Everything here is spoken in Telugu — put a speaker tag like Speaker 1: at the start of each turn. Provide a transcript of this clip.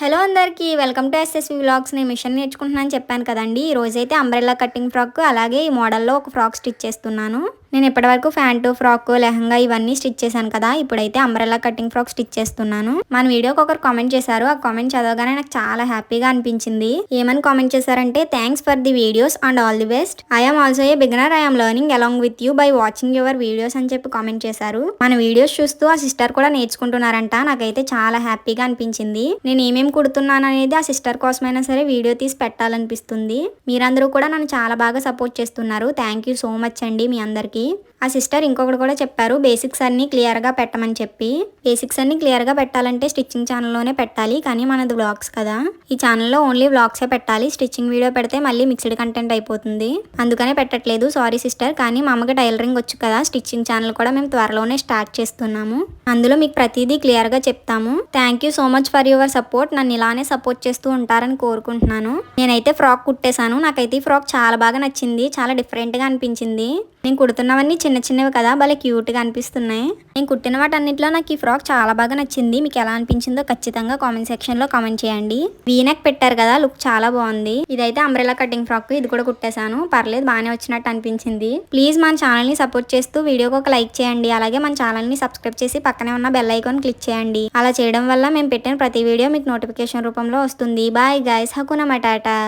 Speaker 1: హలో అందరికీ వెల్కమ్ టు ఎస్ఎస్వి వ్లాగ్స్ నేను మిషన్ నేర్చుకుంటున్నాను చెప్పాను కదండి. ఈ రోజైతే అంబ్రెల్లా కటింగ్ ఫ్రాక్ అలాగే ఈ మోడల్లో ఒక ఫ్రాక్ స్టిచ్ చేస్తున్నాను. నేను ఇప్పటివరకు ఫ్యాంటు ఫ్రాక్ లెహంగా ఇవన్నీ స్టిచ్ చేశాను కదా. ఇప్పుడైతే అంబ్రెల్లా కటింగ్ ఫ్రాక్ స్టిచ్ చేస్తున్నాను. మన వీడియోకి ఒకరు కామెంట్ చేశారు. ఆ కామెంట్ చదవగానే నాకు చాలా హ్యాపీగా అనిపించింది. ఏమని కామెంట్ చేశారంటే thanks for the videos and all the best I'm also a beginner I'm learning along with you by watching your videos అని చెప్పి కామెంట్ చేశారు. మన వీడియోస్ చూస్తూ ఆ సిస్టర్ కూడా నేర్చుకుంటున్నారంట. నాకైతే చాలా హ్యాపీగా అనిపించింది. నేను ఏమేమి కుడుతున్నాను అనేది ఆ సిస్టర్ కోసమైనా సరే వీడియో తీసి పెట్టాలనిపిస్తుంది. మీరందరూ కూడా నన్ను చాలా బాగా సపోర్ట్ చేస్తున్నారు. థ్యాంక్ యూ సో మచ్ అండి మీ అందరికీ. ఆ సిస్టర్ ఇంకొకటి కూడా చెప్పారు బేసిక్స్ అన్ని క్లియర్గా పెట్టమని చెప్పి. బేసిక్స్ అన్ని క్లియర్గా పెట్టాలంటే స్టిచ్చింగ్ ఛానల్లోనే పెట్టాలి కానీ మనది బ్లాగ్స్ కదా. ఈ ఛానల్లో ఓన్లీ బ్లాగ్సే పెట్టాలి స్టిచ్చింగ్ వీడియో పెడితే మళ్ళీ మిక్స్డ్ కంటెంట్ అయిపోతుంది. అందుకనే పెట్టట్లేదు సారీ సిస్టర్ కానీ మా అమ్మకి టైలరింగ్ వచ్చు కదా స్టిచ్చింగ్ ఛానల్ కూడా మేము త్వరలోనే స్టార్ట్ చేస్తున్నాము. అందులో మీకు ప్రతిదీ క్లియర్గా చెప్తాము. Thank you so much for your support నన్ను ఇలానే సపోర్ట్ చేస్తూ ఉంటారని కోరుకుంటున్నాను. నేనైతే ఫ్రాక్ కుట్టేశాను నాకైతే ఈ ఫ్రాక్ చాలా బాగా నచ్చింది చాలా డిఫరెంట్గా అనిపించింది. నేను కుడుతున్నవన్నీ చిన్న చిన్నవి కదా భలే క్యూట్గా అనిపిస్తున్నాయి. నేను కుట్టిన వాటన్నిటిలో నాకు ఈ ఫ్రాక్ చాలా బాగా నచ్చింది. మీకు ఎలా అనిపించిందో ఖచ్చితంగా కామెంట్ సెక్షన్లో కామెంట్ చేయండి. వీనక్ పెట్టారు కదా లుక్ చాలా బాగుంది. ఇదైతే అంబ్రెలా కటింగ్ ఫ్రాక్ ఇది కూడా కుట్టేశాను. పర్లేదు బాగానే వచ్చినట్టు అనిపించింది. ప్లీజ్ మన ఛానల్ని సపోర్ట్ చేస్తూ వీడియోకి ఒక లైక్ చేయండి. అలాగే మన ఛానల్ని సబ్స్క్రైబ్ చేసి పక్కనే ఉన్న బెల్ ఐకాన్ క్లిక్ చేయండి. అలా చేయడం వల్ల మేము పెట్టిన ప్రతి వీడియో మీకు నోటిఫికేషన్ రూపంలో వస్తుంది. Bye guys హకున matata